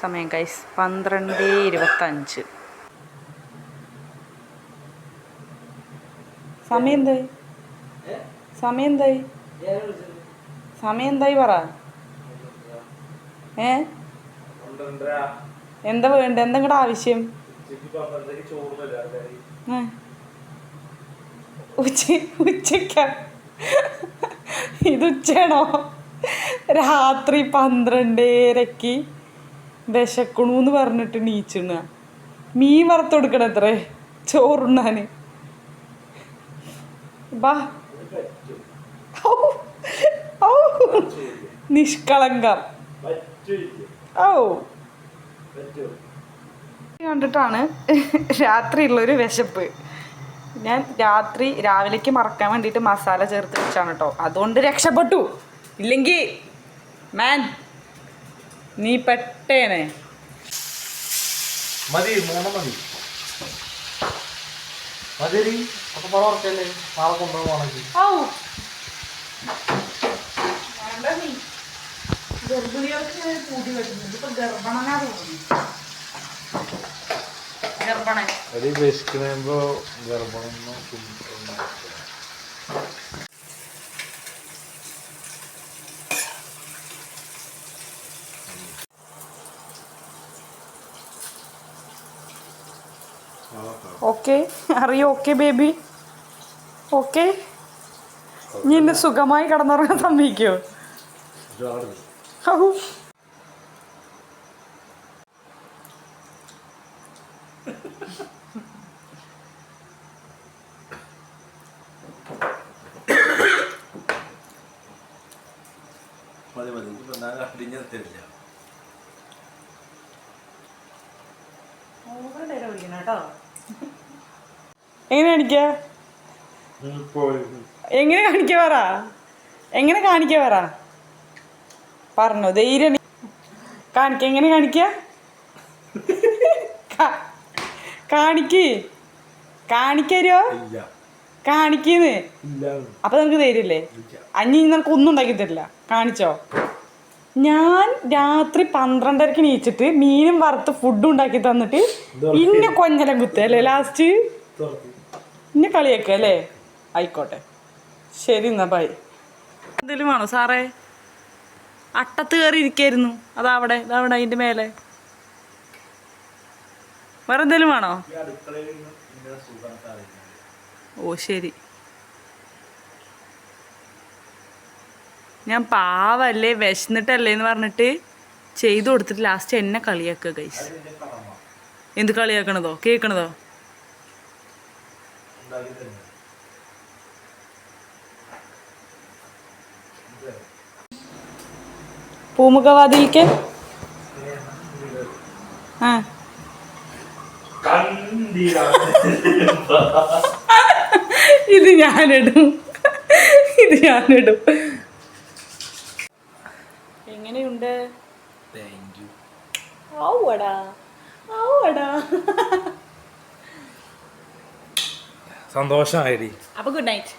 സമയം കൈസ് പന്ത്രണ്ട് ഇരുപത്തഞ്ച്. സമയം എന്തായി? സമയം എന്തായി? സമയം എന്തായി പറ. ഏ? എന്താ വേണ്ട? എന്താ ഇങ്ങടെ ആവശ്യം? ഉച്ചക്ക ഇത് ഉച്ചയാണോ? രാത്രി പന്ത്രണ്ടേരക്ക് വിശക്കണൂന്ന് പറഞ്ഞിട്ട് നീച്ചിണ. മീൻ വറുത്ത് എത്രേ? ചോറുണ്ണാന്. ബാ. നിഷ്കളങ്കം. ഓ കണ്ടിട്ടാണ് രാത്രിയുള്ളൊരു വിശപ്പ്. ഞാൻ രാത്രി രാവിലേക്ക് മറക്കാൻ വേണ്ടിയിട്ട് മസാല ചേർത്ത് വെച്ചാണ് കേട്ടോ അതുകൊണ്ട് രക്ഷപ്പെട്ടു. ഇല്ലെങ്കിൽ മാൻ. നീ പെട്ടേനെ. മതി മൂന്ന് മതി. മതി അപ്പൊ പണം ഉറക്കല്ലേ? നാളെ കൊണ്ടുപോകണമെങ്കിൽ ഔ. വേണ്ട നീ. ഗർഭിണികൾക്ക് കൂടി വരുന്നത് ഇപ്പൊ ഗർഭണനാ തോന്നുന്നു. ഗർഭണൻ. ഒരു ഓക്കെ. അറിയോ? Okay baby. ഓക്കെ. നീ എന്നെ സുഖമായി കടന്നുറങ്ങാൻ സമ്മതിക്കോ. മതി തരില്ല എങ്ങനെ കാണിക്ക? എങ്ങനെ കാണിക്ക പറ? എങ്ങനെ കാണിക്ക പറ? പറഞ്ഞോ ധൈര്യം കാണിക്ക എങ്ങനെ കാണിക്ക? കാണിക്ക. കാണിക്ക് കാണിക്കരോ കാണിക്കുന്നേ അപ്പൊ നമുക്ക് ധൈര്യല്ലേ അഞ്ഞി നമുക്ക് ഒന്നും ഉണ്ടാക്കി തരില്ല. കാണിച്ചോ? ഞാൻ രാത്രി പന്ത്രണ്ടരക്ക് നീച്ചിട്ട് മീനും വറുത്ത് ഫുഡ് ഉണ്ടാക്കി തന്നിട്ട് ഇന്ന കൊഞ്ഞലം കുത്തല്ലേ ലാസ്റ്റ് ഇന്ന കളിയൊക്കെ അല്ലേ? ആയിക്കോട്ടെ. ശരി എന്നാ ബൈ എന്തെങ്കിലും വേണോ സാറേ? അട്ടത്ത് കയറി ഇരിക്കായിരുന്നു. അതാ അവിടെ ഇതവിടെ അതിന്റെ മേലെ. വേറെ എന്തെങ്കിലും വേണോ ഓ ശരി. ഞാൻ പാവല്ലേ വിശന്നിട്ടല്ലേ എന്ന് പറഞ്ഞിട്ട് ചെയ്തു കൊടുത്തിട്ട് ലാസ്റ്റ് എന്നെ കളിയാക്കുക ഗൈസ് എന്ത് കളിയാക്കണതോ? കേൾക്കണതോ പൂമുഖവാദിക്ക് പൂമുഖവാതിൽക്ക് ആ ഇത് ഞാനിടും. ഇത് ഞാനിടും. എങ്ങനെയുണ്ട്? താങ്ക് യു ഔവടാ ഔവടാ സന്തോഷമായിടി അപ്പൊ ഗുഡ് നൈറ്റ്